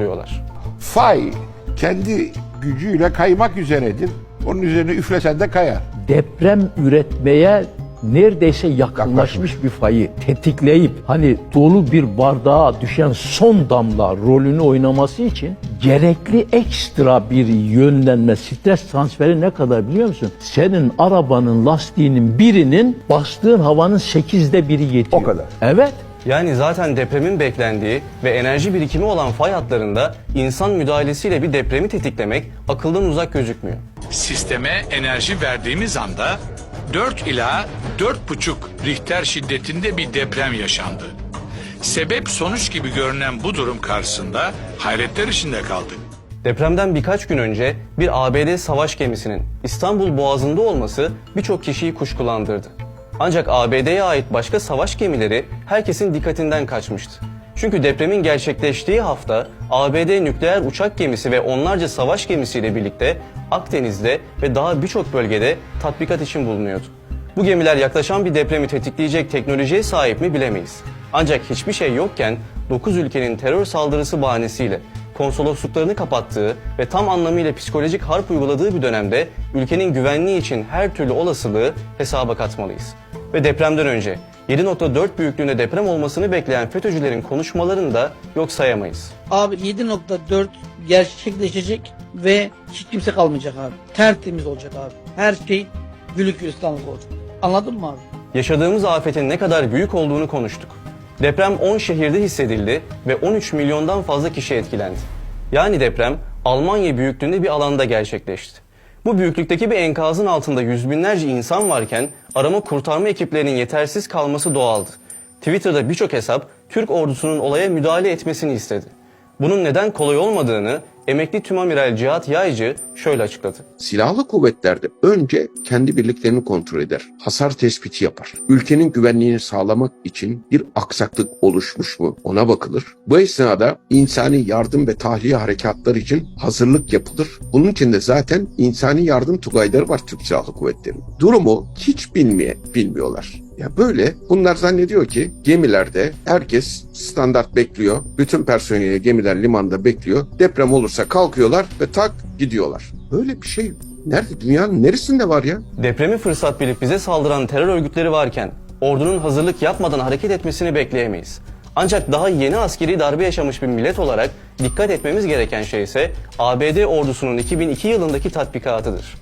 kuruyorlar. Fay kendi gücüyle kaymak üzeredir. Onun üzerine üflesen de kayar. deprem üretmeye neredeyse yakınlaşmış bir fayı tetikleyip hani dolu bir bardağa düşen son damla rolünü oynaması için gerekli ekstra bir yönlenme, stres transferi ne kadar biliyor musun? Senin arabanın lastiğinin birinin bastığın havanın sekizde biri yetiyor. O kadar. Evet. Yani zaten depremin beklendiği ve enerji birikimi olan fay hatlarında insan müdahalesiyle bir depremi tetiklemek akıldan uzak gözükmüyor. Sisteme enerji verdiğimiz anda 4 ila 4,5 Richter şiddetinde bir deprem yaşandı. Sebep sonuç gibi görünen bu durum karşısında hayretler içinde kaldık. Depremden birkaç gün önce bir ABD savaş gemisinin İstanbul Boğazı'nda olması birçok kişiyi kuşkulandırdı. Ancak ABD'ye ait başka savaş gemileri herkesin dikkatinden kaçmıştı. Çünkü depremin gerçekleştiği hafta ABD nükleer uçak gemisi ve onlarca savaş gemisiyle birlikte Akdeniz'de ve daha birçok bölgede tatbikat için bulunuyordu. Bu gemiler yaklaşan bir depremi tetikleyecek teknolojiye sahip mi bilemeyiz. Ancak hiçbir şey yokken 9 ülkenin terör saldırısı bahanesiyle konsolosluklarını kapattığı ve tam anlamıyla psikolojik harp uyguladığı bir dönemde ülkenin güvenliği için her türlü olasılığı hesaba katmalıyız. Ve depremden önce 7.4 büyüklüğünde deprem olmasını bekleyen FETÖ'cülerin konuşmalarını da yok sayamayız. Abi 7.4 gerçekleşecek ve hiç kimse kalmayacak abi. Tertemiz olacak abi. Her şey gülük gülistanlık olacak. Anladın mı abi? Yaşadığımız afetin ne kadar büyük olduğunu konuştuk. Deprem 10 şehirde hissedildi ve 13 milyondan fazla kişi etkilendi. Yani deprem Almanya büyüklüğünde bir alanda gerçekleşti. Bu büyüklükteki bir enkazın altında yüz binlerce insan varken arama kurtarma ekiplerinin yetersiz kalması doğaldı. Twitter'da birçok hesap Türk ordusunun olaya müdahale etmesini istedi. Bunun neden kolay olmadığını emekli tümamiral Cihat Yaycı şöyle açıkladı. Silahlı kuvvetlerde önce kendi birliklerini kontrol eder. Hasar tespiti yapar. Ülkenin güvenliğini sağlamak için bir aksaklık oluşmuş mu ona bakılır. Bu esnada insani yardım ve tahliye harekatları için hazırlık yapılır. Bunun için de zaten insani yardım tugayları var Türk Silahlı Kuvvetleri'nin. Durumu hiç bilmeye bilmiyorlar. Ya böyle bunlar zannediyor ki gemilerde herkes standart bekliyor. Bütün personeli gemiler limanda bekliyor. Deprem olursa kalkıyorlar ve tak gidiyorlar. Böyle bir şey nerede dünyanın neresinde var ya? Depremi fırsat bilip bize saldıran terör örgütleri varken ordunun hazırlık yapmadan hareket etmesini bekleyemeyiz. Ancak daha yeni askeri darbe yaşamış bir millet olarak dikkat etmemiz gereken şey ise ABD ordusunun 2002 yılındaki tatbikatıdır.